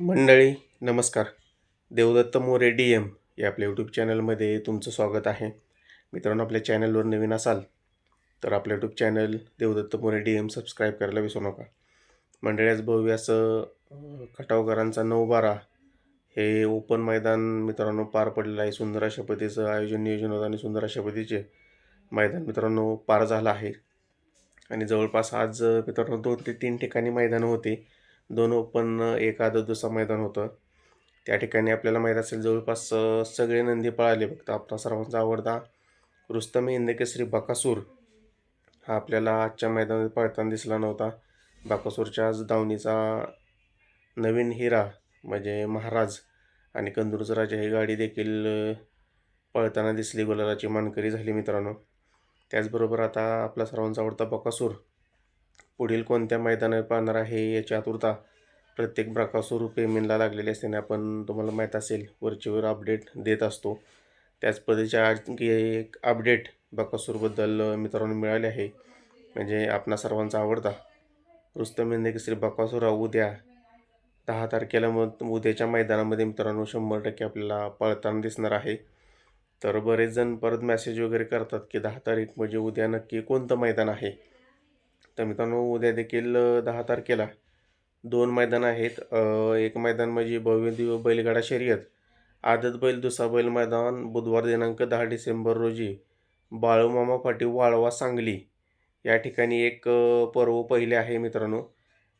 मंडळी नमस्कार. Devdatt More D M या आपल्या यूट्यूब चॅनलमध्ये तुमचं स्वागत आहे. मित्रांनो आपल्या चॅनलवर नवीन असाल तर आपलं YouTube channel Devdatta More D M subscribe करायला विसरू नका. मंडळी आज भव्य असं खटावकरांचा नऊ बारा हे ओपन मैदान मित्रांनो पार पडलेलं आहे. सुंदर अशा पद्धतीचं आयोजन नियोजन होतं आणि सुंदर अशा पद्धतीचे मैदान मित्रांनो पार झालं आहे. आणि जवळपास आज मित्रांनो दोन ते तीन ठिकाणी मैदानं होती. दोन ओपन एक दुसरं मैदान होतं. त्या ठिकाणी आपल्याला माहीत असेल जवळपास सगळे नंदी पळाले. फक्त आपला सर्वांचा आवडता रुस्तम हिंदकेसरी बकासूर. हा आपल्याला आजच्या मैदानात पळताना दिसला नव्हता. बकासूरच्या आज दावणीचा नवीन हिरा म्हणजे महाराज आणि कंदूरचं राजा ही गाडी देखील पळताना दिसली. गुलालाची मानकरी झाली मित्रांनो. त्याचबरोबर आता आपला सर्वांचा आवडता बकासूर. पुढील कोणत्या मैदानावर पाहणार आहे याची आतुरता प्रत्येक ब्राकासूर पेमेंटला लागलेली असते आणि आपण तुम्हाला माहीत असेल वरचेवर अपडेट देत असतो. त्याच पद्धतीच्या आणखी एक अपडेट बकासूरबद्दल मित्रांनो मिळाले आहे. म्हणजे आपणा सर्वांचा आवडता. रुस्तम हिंद श्री बकासूर उद्या दहा तारखेला मग उद्याच्या मैदानामध्ये मित्रांनो शंभर टक्के आपल्याला पळताना दिसणार आहे. तर बरेच जण परत मॅसेज वगैरे करतात की दहा तारीख म्हणजे उद्या नक्की कोणतं मैदान आहे? तर मित्रांनो उद्या देखील दहा तारखेला दोन मैदान आहेत. एक मैदान म्हणजे भव्य बैलगाडा शर्यत आदत बैल दुसरा बैल मैदान बुधवार दिनांक दहा डिसेंबर रोजी बाळूमामा पाटील वाळवा सांगली. या ठिकाणी एक पर्व पहिले आहे मित्रांनो.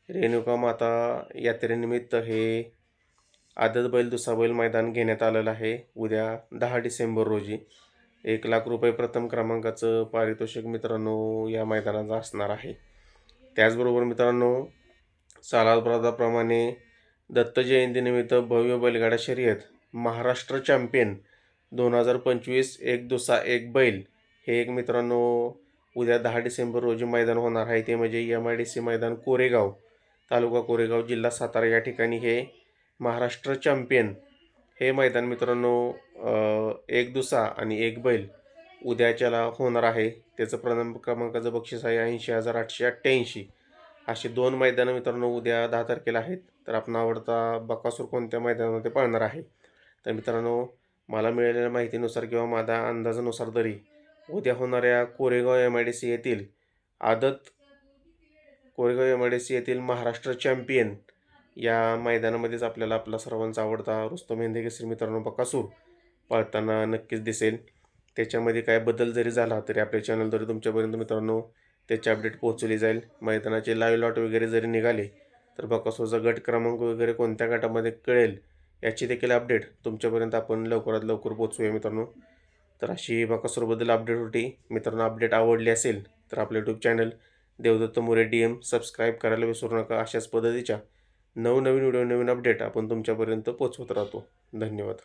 रेणुका माता यात्रेनिमित्त हे आदत बैल दुसरा बैल मैदान घेण्यात आलेलं आहे उद्या दहा डिसेंबर रोजी. एक लाख रुपये प्रथम क्रमांकाचं पारितोषिक मित्रांनो या मैदानाचं असणार आहे. त्याचबरोबर मित्रांनो सालाप्रमाणे दत्त जयंतीनिमित्त भव्य बैलगाडा शर्यत महाराष्ट्र चॅम्पियन दोन हजार पंचवीस एक दुसा एक बैल हे एक मित्रांनो उद्या दहा डिसेंबर रोजी मैदान होणार आहे. ते म्हणजे एम आय डी सी मैदान कोरेगाव तालुका कोरेगाव जिल्हा सातारा या ठिकाणी हे महाराष्ट्र चॅम्पियन हे मैदान मित्रांनो एक दुसा आणि एक बैल उद्याच्याला होणार आहे. त्याचं प्रथम क्रमांकाचं बक्षीस आहे ऐंशी हजार आठशे अठ्ठ्याऐंशी. अशी दोन मैदानं मित्रांनो उद्या दहा तारखेला आहेत. तर आपण आवडता बकासूर कोणत्या मैदानामध्ये पाळणार आहे? तर मित्रांनो मला मिळालेल्या माहितीनुसार किंवा माझ्या अंदाजानुसार तरी उद्या होणाऱ्या Koregaon M I D C येथील आदत Koregaon M I D C येथील महाराष्ट्र चॅम्पियन या मैदानामध्येच आपल्याला आपला सर्वांचा आवडता रुस्तम हिंदे केसरी मित्रांनो बकासूर पळताना नक्कीच दिसेल. त्याच्यामध्ये काय बदल जरी झाला तरी आपल्या चॅनलद्वारे तुमच्यापर्यंत मित्रांनो त्याची अपडेट पोहोचवली जाईल. मैदानाचे लाईव्ह लॉट वगैरे जरी निघाले तर बकासूरचा गट क्रमांक वगैरे कोणत्या गटामध्ये कळेल याची देखील अपडेट तुमच्यापर्यंत आपण लवकरात लवकर पोहोचूया मित्रांनो. तर अशी बकासूरबद्दल अपडेट होती. मित्रांनो अपडेट आवडली असेल तर आपलं YouTube channel Devdatta More D M subscribe करायला विसरू नका. अशाच पद्धतीच्या नवनवीन व्हिडिओ नवीन अपडेट आपण तुमच्यापर्यंत पोचवत राहतो. धन्यवाद.